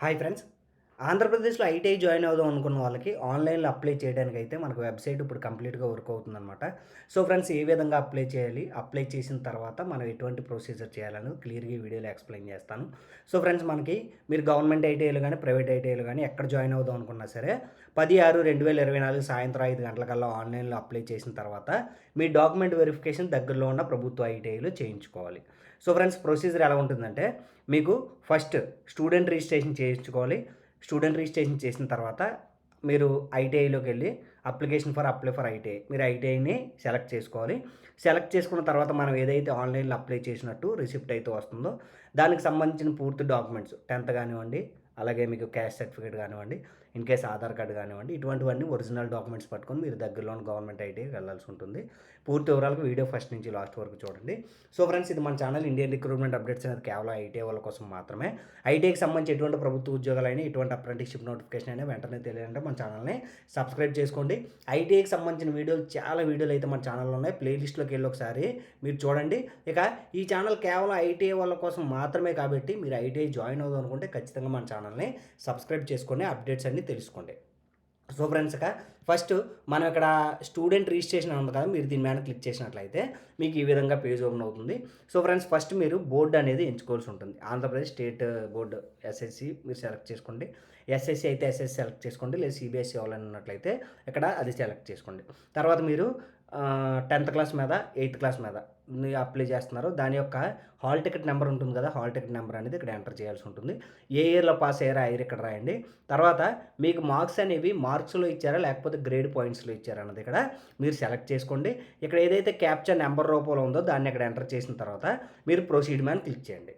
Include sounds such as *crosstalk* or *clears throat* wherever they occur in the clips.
Hi friends. ఆంధ్రప్రదేశ్లో ITI join అవుదాం అనుకున్న వాళ్ళకి ఆన్లైన్లో అప్లై చేయడానికి అయితే మనకు వెబ్సైట్ ఇప్పుడు కంప్లీట్గా వర్క్ అవుతుందన్నమాట. సో ఫ్రెండ్స్ ఏ విధంగా అప్లై చేయాలి అప్లై చేసిన తర్వాత మనం ఎటువంటి ప్రొసీజర్ చేయాలని క్లియర్గా ఈ వీడియోలో ఎక్స్ప్లెయిన్ చేస్తాను. సో ఫ్రెండ్స్ మనకి మీరు గవర్నమెంట్ ఐటీఐలు కానీ ప్రైవేట్ ఐటీఐలు కానీ ఎక్కడ జాయిన్ అవుదాం అనుకున్నా సరే పది ఆరు రెండు వేల ఇరవై నాలుగు సాయంత్రం ఐదు గంటలకల్లా ఆన్లైన్లో అప్లై చేసిన తర్వాత మీ డాక్యుమెంట్ వెరిఫికేషన్ దగ్గరలో ఉన్న ప్రభుత్వ ఐటీఐలు చేయించుకోవాలి. సో ఫ్రెండ్స్ ప్రొసీజర్ ఎలా ఉంటుందంటే మీకు ఫస్ట్ స్టూడెంట్ రిజిస్ట్రేషన్ చేయించుకోవాలి. స్టూడెంట్ రిజిస్ట్రేషన్ చేసిన తర్వాత మీరు ఐటీఐలోకి వెళ్ళి application for apply for ITI. మీరు ఐటీఐని సెలెక్ట్ చేసుకోవాలి. సెలెక్ట్ చేసుకున్న తర్వాత మనం ఏదైతే ఆన్లైన్లో అప్లై చేసినట్టు రిసిప్ట్ అయితే వస్తుందో దానికి సంబంధించిన పూర్తి డాక్యుమెంట్స్ టెన్త్ కానివ్వండి అలాగే మీకు క్యాష్ సర్టిఫికేట్ కానివ్వండి ఇన్ కేస్ ఆధార్ కార్డు కానివ్వండి ఇటువంటివన్నీ ఒరిజినల్ డాక్యుమెంట్స్ పట్టుకొని మీరు దగ్గరలోని గవర్నమెంట్ ఐటీకి వెళ్ళాల్సి ఉంటుంది. పూర్తి వివరాలకు వీడియో ఫస్ట్ నుంచి లాస్ట్ వరకు చూడండి. సో ఫ్రెండ్స్ ఇది మన ఛానల్ ఇండియన్ రిక్రూట్మెంట్ అప్డేట్స్ అనేది కేవలం ఐటీఐ వాళ్ళ కోసం మాత్రమే. ఐటీఐకి సంబంధించి ఎటువంటి ప్రభుత్వ ఉద్యోగాలైనా ఎటువంటి అప్రెంటిషిప్ నోటిఫికేషన్ అయినా వెంటనే తెలియాలంటే మన ఛానల్ని సబ్స్క్రైబ్ చేసుకోండి. ఐటీఐకి సంబంధించిన వీడియోలు చాలా వీడియోలు అయితే మన ఛానల్లో ఉన్నాయి. ప్లేలిస్ట్లోకి వెళ్ళి ఒకసారి మీరు చూడండి. ఇక ఈ ఛానల్ కేవలం ఐటీఐ వాళ్ళ కోసం మాత్రమే కాబట్టి మీరు ఐటీఐ జాయిన్ అవుదాం అనుకుంటే ఖచ్చితంగా మన ఛానల్ని సబ్స్క్రైబ్ చేసుకొని అప్డేట్స్ అన్ని తెలుసుకోండి. సో ఫ్రెండ్స్ ఇక ఫస్ట్ మనం ఇక్కడ స్టూడెంట్ రిజిస్ట్రేషన్ ఉంది కదా మీరు దీని మీద క్లిక్ చేసినట్లయితే మీకు ఈ విధంగా పేజ్ ఓపెన్ అవుతుంది. సో ఫ్రెండ్స్ ఫస్ట్ మీరు బోర్డు అనేది ఎంచుకోవాల్సి ఉంటుంది. ఆంధ్రప్రదేశ్ స్టేట్ బోర్డు ఎస్ఎస్సి మీరు సెలెక్ట్ చేసుకోండి. ఎస్ఎస్సి అయితే ఎస్ఎస్సి సెలెక్ట్ చేసుకోండి లేదా సిబిఎస్సి అవ్వాలని ఉన్నట్లయితే ఇక్కడ అది సెలెక్ట్ చేసుకోండి. తర్వాత మీరు టెన్త్ క్లాస్ మీద ఎయిత్ క్లాస్ మీద అప్లై చేస్తున్నారు. దాని యొక్క హాల్ టికెట్ నెంబర్ ఉంటుంది కదా హాల్ టికెట్ నెంబర్ అనేది ఇక్కడ ఎంటర్ చేయాల్సి ఉంటుంది. ఏ ఇయర్లో పాస్ అయ్యారా ఆ ఇయర్ ఇక్కడ రాయండి. తర్వాత మీకు మార్క్స్ అనేవి మార్క్స్లో ఇచ్చారా లేకపోతే గ్రేడ్ పాయింట్స్లో ఇచ్చారా అన్నది ఇక్కడ మీరు సెలెక్ట్ చేసుకోండి. ఇక్కడ ఏదైతే క్యాప్చర్ నెంబర్ రూపంలో ఉందో దాన్ని ఇక్కడ ఎంటర్ చేసిన తర్వాత మీరు ప్రొసీడ్ మ్యాన్ క్లిక్ చేయండి.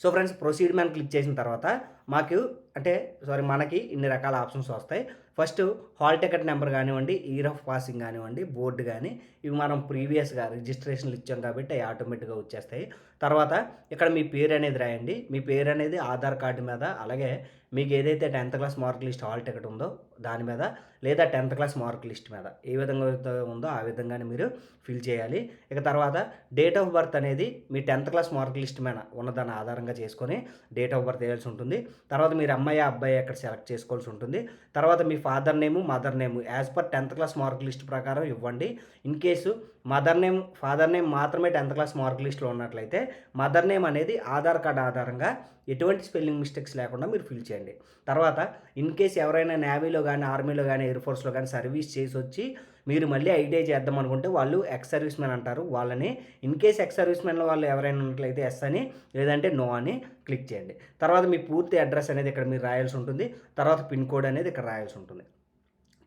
So friends proceed man click చేసిన తర్వాత మాకు అంటే సారీ మనకి ఇన్ని రకాల ఆప్షన్స్ వస్తాయి. ఫస్ట్ హాల్ టికెట్ నెంబర్ కానివ్వండి ఇయర్ ఆఫ్ పాసింగ్ కానివ్వండి బోర్డు కానీ ఇవి మనం ప్రీవియస్గా రిజిస్ట్రేషన్లు ఇచ్చాం కాబట్టి అవి ఆటోమేటిక్గా వచ్చేస్తాయి. తర్వాత ఇక్కడ మీ పేరు అనేది రాయండి. మీ పేరు అనేది ఆధార్ కార్డు మీద అలాగే మీకు ఏదైతే tenth class mark list hall ticket ఉందో దాని మీద లేదా టెన్త్ క్లాస్ మార్క్ లిస్ట్ మీద ఏ విధంగా ఉందో ఆ విధంగానే మీరు ఫిల్ చేయాలి. ఇక తర్వాత డేట్ ఆఫ్ బర్త్ అనేది మీ టెన్త్ క్లాస్ మార్క్ లిస్ట్ మీద ఉన్నదాన్ని ఆధారంగా చేసుకొని డేట్ ఆఫ్ బర్త్ వేయాల్సి ఉంటుంది. తర్వాత మీరు అమ్మాయి అబ్బాయి అక్కడ సెలెక్ట్ చేసుకోవాల్సి ఉంటుంది. తర్వాత మీ father name mother name as per tenth class mark list ప్రకారం ఇవ్వండి. In case mother name father name మాత్రమే టెన్త్ క్లాస్ మార్క్ లిస్ట్లో ఉన్నట్లయితే మదర్ నేమ్ అనేది ఆధార్ కార్డ్ ఆధారంగా ఎటువంటి స్పెల్లింగ్ మిస్టేక్స్ లేకుండా మీరు ఫిల్ చేయండి. తర్వాత ఇన్ కేసు ఎవరైనా నేవీలో కానీ ఆర్మీలో కానీ ఎయిర్ ఫోర్స్లో కానీ సర్వీస్ చేసి వచ్చి మీరు మళ్ళీ ఐటీఐ చేద్దాం అనుకుంటే వాళ్ళు ఎక్స్ సర్వీస్ మ్యాన్ అంటారు. వాళ్ళని ఇన్ కేస్ ఎక్స్ సర్వీస్ మ్యాన్లో వాళ్ళు ఎవరైనా ఉన్నట్లయితే ఎస్ అని లేదంటే నో అని క్లిక్ చేయండి. తర్వాత మీ పూర్తి అడ్రస్ అనేది ఇక్కడ మీరు రాయాల్సి ఉంటుంది. తర్వాత పిన్ కోడ్ అనేది ఇక్కడ రాయాల్సి ఉంటుంది.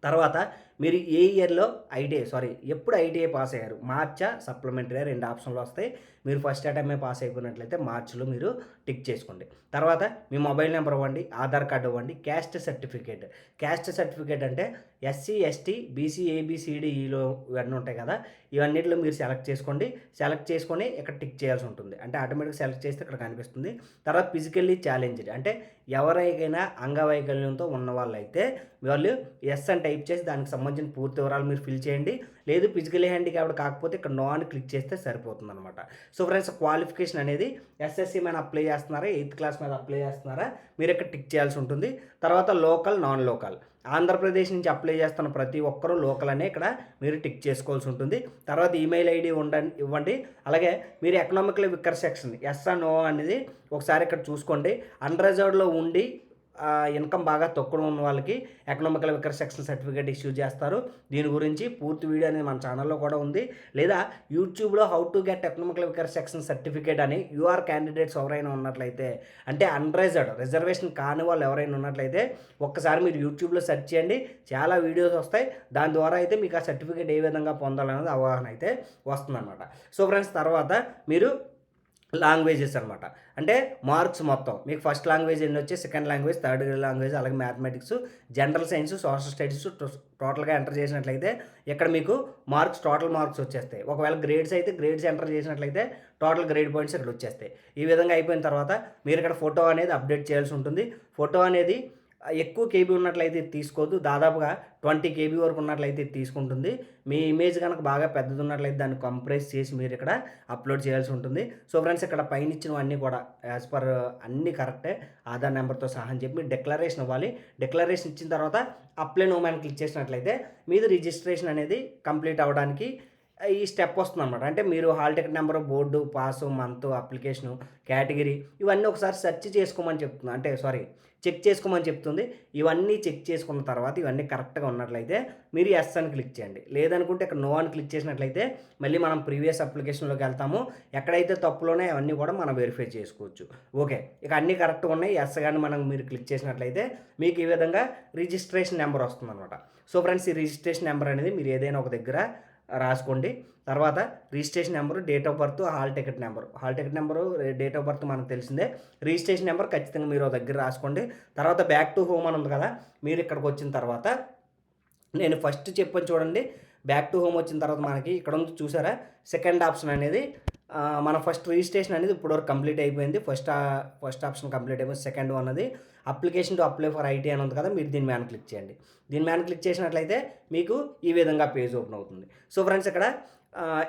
తర్వాత మీరు ఏ ఇయర్లో ఐటీఐ సారీ ఎప్పుడు ఐటీఐ పాస్ అయ్యారు? మార్చా సప్లిమెంటరీ రెండు ఆప్షన్లు వస్తాయి. మీరు ఫస్ట్ అటైమే పాస్ అయిపోయినట్లయితే మార్చిలో మీరు టిక్ చేసుకోండి. తర్వాత మీ మొబైల్ నెంబర్ ఇవ్వండి ఆధార్ కార్డు ఇవ్వండి క్యాస్ట్ సర్టిఫికేట్. క్యాస్ట్ సర్టిఫికేట్ అంటే ఎస్సీ ఎస్టీ బీసీ ఏబిసిడిఈలో ఇవన్నీ ఉంటాయి కదా. ఇవన్నిటిలో మీరు సెలెక్ట్ చేసుకోండి. సెలెక్ట్ చేసుకొని ఇక్కడ టిక్ చేయాల్సి ఉంటుంది. అంటే ఆటోమేటిక్గా సెలెక్ట్ చేస్తే ఇక్కడ కనిపిస్తుంది. తర్వాత ఫిజికల్లీ ఛాలెంజ్డ్. అంటే ఎవరికైనా అంగవైకల్యంతో ఉన్న వాళ్ళైతే వాళ్ళు ఎస్ అని టైప్ చేసి దానికి సంబంధించిన పూర్తి వివరాలు మీరు ఫిల్ చేయండి. లేదు ఫిజికల్ హ్యాండిక్యాప్డ్ కాకపోతే ఇక్కడ నో అని క్లిక్ చేస్తే సరిపోతుంది అనమాట సో ఫ్రెండ్స్ క్వాలిఫికేషన్ అనేది ఎస్ఎస్సి మీద అప్లై చేస్తున్నారా? ఎయిత్ క్లాస్ మీద అప్లై చేస్తున్నారా? మీరు ఇక్కడ టిక్ చేయాల్సి ఉంటుంది. తర్వాత లోకల్ నాన్ లోకల్. ఆంధ్రప్రదేశ్ నుంచి అప్లై చేస్తున్న ప్రతి ఒక్కరూ లోకల్ అనే ఇక్కడ మీరు టిక్ చేసుకోవాల్సి ఉంటుంది. తర్వాత ఈమెయిల్ ఐడి ఉండండి ఇవ్వండి. అలాగే మీరు economical weaker section yes no అనేది ఒకసారి ఇక్కడ చూసుకోండి. అన్రిజర్వ్డ్లో ఉండి ఇన్కమ్ బాగా తక్కువ ఉన్న వాళ్ళకి economical weaker section certificate issue చేస్తారు. దీని గురించి పూర్తి వీడియో అనేది మన ఛానల్లో కూడా ఉంది. లేదా యూట్యూబ్లో how to get economical weaker section certificate అని యూఆర్ క్యాండిడేట్స్ ఎవరైనా ఉన్నట్లయితే అంటే అన్రైజర్డ్ రిజర్వేషన్ కాని వాళ్ళు ఎవరైనా ఉన్నట్లయితే ఒక్కసారి మీరు యూట్యూబ్లో సెర్చ్ చేయండి. చాలా వీడియోస్ వస్తాయి. దాని ద్వారా అయితే మీకు ఆ సర్టిఫికేట్ ఏ విధంగా పొందాలనేది అవగాహన అయితే వస్తుందన్నమాట. సో ఫ్రెండ్స్ తర్వాత మీరు లాంగ్వేజెస్ అనమాట అంటే మార్క్స్ మొత్తం. మీకు ఫస్ట్ లాంగ్వేజ్ ఎన్ని వచ్చి సెకండ్ లాంగ్వేజ్ థర్డ్ లాంగ్వేజ్ అలాగే mathematics general science social studies టోటల్గా ఎంటర్ చేసినట్లయితే ఇక్కడ మీకు మార్క్స్ టోటల్ మార్క్స్ వచ్చేస్తాయి. ఒకవేళ గ్రేడ్స్ అయితే గ్రేడ్స్ ఎంటర్ చేసినట్లయితే టోటల్ గ్రేడ్ పాయింట్స్ ఇక్కడ వచ్చేస్తాయి. ఈ విధంగా అయిపోయిన తర్వాత మీరు ఇక్కడ ఫోటో అనేది అప్డేట్ చేయాల్సి ఉంటుంది. ఫోటో అనేది ఎక్కువ కేబీ ఉన్నట్లయితే తీసుకోదు తీసుకోవద్దు. దాదాపుగా ట్వంటీ కేబీ వరకు ఉన్నట్లయితే తీసుకుంటుంది. మీ ఇమేజ్ కనుక బాగా పెద్దది ఉన్నట్లయితే దాన్ని కంప్రెస్ చేసి మీరు ఇక్కడ అప్లోడ్ చేయాల్సి ఉంటుంది. సో ఫ్రెండ్స్ ఇక్కడ పైన ఇచ్చినవన్నీ కూడా యాజ్ పర్ అన్నీ కరెక్టే. ఆధార్ నెంబర్తో సహా అని చెప్పి మీరు డిక్లరేషన్ ఇవ్వాలి. డిక్లరేషన్ ఇచ్చిన తర్వాత అప్లై నోమాన్ క్లిక్ చేసినట్లయితే మీది రిజిస్ట్రేషన్ అనేది కంప్లీట్ అవ్వడానికి ఈ స్టెప్ వస్తుంది అనమాట అంటే మీరు hall ticket number board pass month application category ఇవన్నీ ఒకసారి సెర్చ్ చేసుకోమని చెప్తుంది. అంటే సారీ చెక్ చేసుకోమని చెప్తుంది. ఇవన్నీ చెక్ చేసుకున్న తర్వాత ఇవన్నీ కరెక్ట్గా ఉన్నట్లయితే మీరు ఎస్ అని క్లిక్ చేయండి. లేదనుకుంటే ఇక్కడ నో అని క్లిక్ చేసినట్లయితే మళ్ళీ మనం ప్రీవియస్ అప్లికేషన్లోకి వెళ్తాము. ఎక్కడైతే తప్పులోనే అవన్నీ కూడా మనం వెరిఫై చేసుకోవచ్చు. ఓకే ఇక అన్నీ కరెక్ట్గా ఉన్నాయి. ఎస్ కానీ మనం మీరు క్లిక్ చేసినట్లయితే మీకు ఈ విధంగా రిజిస్ట్రేషన్ నెంబర్ వస్తుంది అనమాట సో ఫ్రెండ్స్ ఈ రిజిస్ట్రేషన్ నెంబర్ అనేది మీరు ఏదైనా ఒక దగ్గర రాసుకోండి. తర్వాత registration number date of birth hall ticket number. Hall ticket number date of birth మనకు తెలిసిందే. రిజిస్ట్రేషన్ నెంబర్ ఖచ్చితంగా మీరు ఒక దగ్గర రాసుకోండి. తర్వాత బ్యాక్ టు హోమ్ అని ఉంది కదా మీరు ఇక్కడికి వచ్చిన తర్వాత నేను ఫస్ట్ చెప్పని చూడండి. బ్యాక్ టు హోమ్ వచ్చిన తర్వాత మనకి ఇక్కడ ఉంది చూసారా? సెకండ్ ఆప్షన్ అనేది మన ఫస్ట్ రిజిస్ట్రేషన్ అనేది ఇప్పటివరకు కంప్లీట్ అయిపోయింది. ఫస్ట్ ఫస్ట్ ఆప్షన్ కంప్లీట్ అయిపోయింది. సెకండ్ వన్ అది application to apply for IT అని ఉంది కదా మీరు దీని మీద క్లిక్ చేయండి. దీని మీద క్లిక్ చేసినట్లయితే మీకు ఈ విధంగా పేజ్ ఓపెన్ అవుతుంది. సో ఫ్రెండ్స్ ఇక్కడ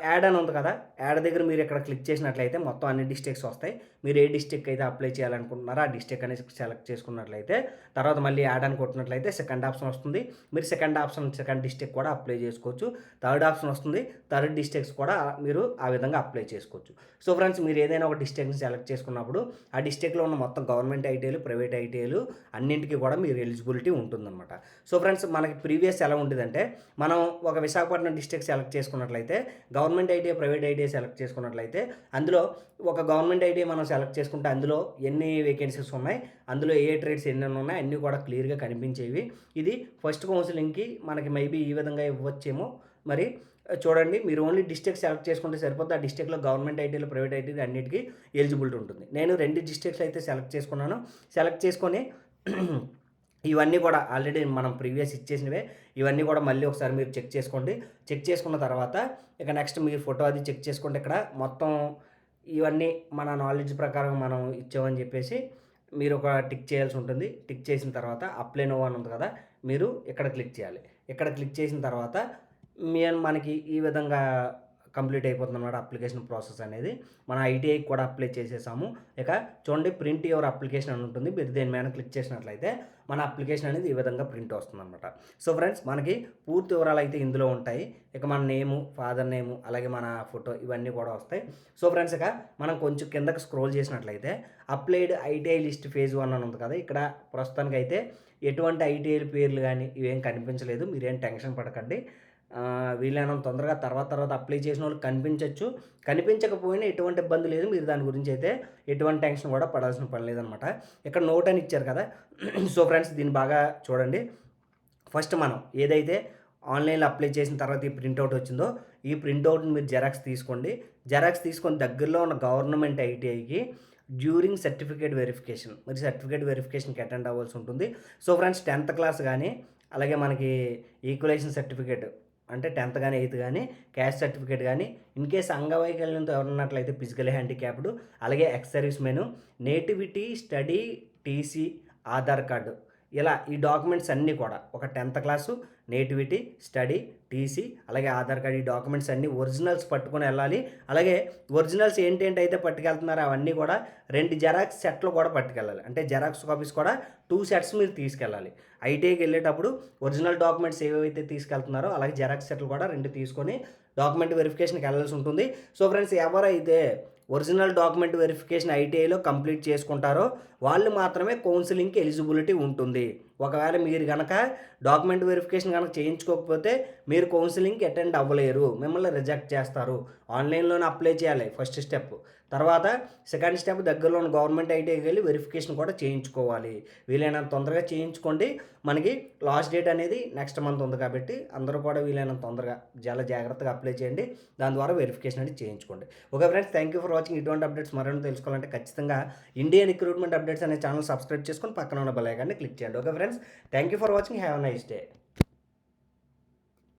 యాడ్ అని ఉంది కదా యాడ్ దగ్గర మీరు ఇక్కడ క్లిక్ చేసినట్లయితే మొత్తం అన్ని డిస్ట్రిక్ట్స్ వస్తాయి. మీరు ఏ డిస్ట్రిక్ట్ అయితే అప్లై చేయాలనుకుంటున్నారో ఆ డిస్ట్రిక్ట్ అనేది సెలెక్ట్ చేసుకున్నట్లయితే తర్వాత మళ్ళీ యాడ్ అని కొట్టినట్లయితే సెకండ్ ఆప్షన్ వస్తుంది. మీరు సెకండ్ ఆప్షన్ సెకండ్ డిస్ట్రిక్ట్ కూడా అప్లై చేసుకోవచ్చు. థర్డ్ ఆప్షన్ వస్తుంది థర్డ్ డిస్ట్రిక్ట్స్ కూడా మీరు ఆ విధంగా అప్లై చేసుకోవచ్చు. సో ఫ్రెండ్స్ మీరు ఏదైనా ఒక డిస్ట్రిక్ట్ని సెలెక్ట్ చేసుకున్నప్పుడు ఆ డిస్ట్రిక్ట్లో ఉన్న మొత్తం గవర్నమెంట్ ఐటీఐలు ప్రైవేట్ ఐటీఐలు అన్నింటికి కూడా మీరు ఎలిజిబిలిటీ ఉంటుందన్నమాట. సో ఫ్రెండ్స్ మనకి ప్రీవియస్ ఎలా ఉంటుందంటే మనం ఒక విశాఖపట్నం డిస్ట్రిక్ట్ సెలెక్ట్ చేసుకున్నట్లయితే government ITI private ITI select చేసుకున్నట్లయితే అందులో ఒక గవర్నమెంట్ ఐటీఐ మనం సెలెక్ట్ చేసుకుంటే అందులో ఎన్ని వేకెన్సీస్ ఉన్నాయి అందులో ఏ ట్రేడ్స్ ఎన్ని ఉన్నాయి అన్నీ కూడా క్లియర్గా కనిపించేవి. ఇది ఫస్ట్ కౌన్సిలింగ్కి మనకి మేబీ ఈ విధంగా ఇవ్వచ్చేమో. మరి చూడండి మీరు ఓన్లీ డిస్ట్రిక్ట్ సెలెక్ట్ చేసుకుంటే సరిపోతే ఆ డిస్ట్రిక్ట్లో గవర్నమెంట్ ఐటీలు ప్రైవేట్ ఐటీలు అన్నిటికీ ఎలిజిబిలిటీ ఉంటుంది. నేను రెండు డిస్ట్రిక్ట్స్ అయితే సెలెక్ట్ చేసుకున్నాను. సెలెక్ట్ చేసుకొని ఇవన్నీ కూడా ఆల్రెడీ మనం ప్రీవియస్ ఇచ్చేసినవే. ఇవన్నీ కూడా మళ్ళీ ఒకసారి మీరు చెక్ చేసుకోండి. చెక్ చేసుకున్న తర్వాత ఇక నెక్స్ట్ మీరు ఫోటో అది చెక్ చేసుకుంటే ఇక్కడ మొత్తం ఇవన్నీ మన నాలెడ్జ్ ప్రకారం మనం ఇచ్చామని చెప్పేసి మీరు ఒక టిక్ చేయాల్సి ఉంటుంది. టిక్ చేసిన తర్వాత అప్లై నో అని ఉంది కదా మీరు ఇక్కడ క్లిక్ చేయాలి. ఇక్కడ క్లిక్ చేసిన తర్వాత మీ మనకి ఈ విధంగా కంప్లీట్ అయిపోతుంది అనమాట అప్లికేషన్ ప్రాసెస్ అనేది. మన ఐటీఐకి కూడా అప్లై చేసేసాము. ఇక చూడండి ప్రింట్ యువర్ అప్లికేషన్ అని ఉంటుంది. మీరు దేని మీద క్లిక్ చేసినట్లయితే మన అప్లికేషన్ అనేది ఈ విధంగా ప్రింట్ వస్తుంది అనమాట సో ఫ్రెండ్స్ మనకి పూర్తి వివరాలు అయితే ఇందులో ఉంటాయి. ఇక మన నేము ఫాదర్ నేము అలాగే మన ఫోటో ఇవన్నీ కూడా వస్తాయి. సో ఫ్రెండ్స్ ఇక మనం కొంచెం కిందకి స్క్రోల్ చేసినట్లయితే applied ITI list phase one అని ఉంది కదా. ఇక్కడ ప్రస్తుతానికి అయితే ఎటువంటి ఐటీఐ పేర్లు కానీ ఇవేం కనిపించలేదు. మీరేం టెన్షన్ పడకండి. వీలైనంత తొందరగా తర్వాత తర్వాత అప్లై చేసిన వాళ్ళు కనిపించవచ్చు కనిపించకపోయినా ఎటువంటి ఇబ్బంది లేదు. మీరు దాని గురించి అయితే ఎటువంటి టెన్షన్ కూడా పడాల్సిన పని లేదనమాట ఇక్కడ నోట్ అని ఇచ్చారు కదా. *clears throat* సో ఫ్రెండ్స్ దీన్ని బాగా చూడండి. ఫస్ట్ మనం ఏదైతే ఆన్లైన్లో అప్లై చేసిన తర్వాత ఈ ప్రింట్అవుట్ వచ్చిందో ఈ ప్రింట్అవుట్ని మీరు జెరాక్స్ తీసుకోండి. జెరాక్స్ తీసుకొని దగ్గరలో ఉన్న గవర్నమెంట్ ఐటీఐకి డ్యూరింగ్ సర్టిఫికేట్ వెరిఫికేషన్. మరి సర్టిఫికేట్ వెరిఫికేషన్కి అటెండ్ అవ్వాల్సి ఉంటుంది. సో ఫ్రెండ్స్ టెన్త్ క్లాస్ కానీ అలాగే మనకి ఈక్వలేషన్ సర్టిఫికేట్ అంటే టెన్త్ కానీ ఎయిత్ కానీ క్యాస్ట్ సర్టిఫికేట్ కానీ ఇన్ కేస్ అంగవైకల్యంతో ఎవరున్నట్లయితే ఫిజికల్ హ్యాండిక్యాప్డ్ అలాగే ex service men nativity study TC Aadhaar card ఇలా ఈ డాక్యుమెంట్స్ అన్నీ కూడా ఒక tenth class nativity study TC అలాగే ఆధార్ కార్డ్ ఈ డాక్యుమెంట్స్ అన్నీ ఒరిజినల్స్ పట్టుకొని వెళ్ళాలి. అలాగే ఒరిజినల్స్ ఏంటేంటి అయితే పట్టుకెళ్తున్నారో అవన్నీ కూడా రెండు జెరాక్స్ సెట్లు కూడా పట్టుకెళ్ళాలి. అంటే జెరాక్స్ కాపీస్ కూడా టూ సెట్స్ మీరు తీసుకెళ్ళాలి. ఐటీఐకి వెళ్ళేటప్పుడు ఒరిజినల్ డాక్యుమెంట్స్ ఏవైతే తీసుకెళ్తున్నారో అలాగే జెరాక్స్ సెట్లు కూడా రెండు తీసుకొని డాక్యుమెంట్ వెరిఫికేషన్కి వెళ్ళాల్సి ఉంటుంది. సో ఫ్రెండ్స్ ఎవరైతే ఒరిజినల్ డాక్యుమెంట్ వెరిఫికేషన్ ఐటీఐలో కంప్లీట్ చేసుకుంటారో వాళ్ళు మాత్రమే కౌన్సిలింగ్కి ఎలిజిబిలిటీ ఉంటుంది. ఒకవేళ మీరు కనుక డాక్యుమెంట్ వెరిఫికేషన్ కనుక చేయించుకోకపోతే మీరు కౌన్సిలింగ్కి అటెండ్ అవ్వలేరు. మిమ్మల్ని రిజెక్ట్ చేస్తారు. ఆన్లైన్లోనే అప్లై చేయాలి. First step. తర్వాత సెకండ్ స్టెప్ దగ్గరలో ఉన్న గవర్నమెంట్ ఐటీకి వెళ్ళి వెరిఫికేషన్ కూడా చేయించుకోవాలి. వీలైనంత తొందరగా చేయించుకోండి. మనకి లాస్ట్ డేట్ అనేది నెక్స్ట్ మంత్ ఉంది కాబట్టి అందరూ కూడా వీలైనంత తొందరగా చాలా జాగ్రత్తగా అప్లై చేయండి. దాని ద్వారా వెరిఫికేషన్ అనేది చేయించుకోండి. Okay friends thank you for watching ఇటువంటి అప్డేట్స్ మరొకటి తెలుసుకోవాలంటే ఖచ్చితంగా ఇండియన్ రిక్రూట్మెంట్ అప్డేట్స్ అనే ఛానల్ సబ్స్క్రైబ్ చేసుకొని పక్కన ఉన్న బెల్ ఐకాన్ని క్లిక్ చేయండి. Okay friends thank you for watching have nice day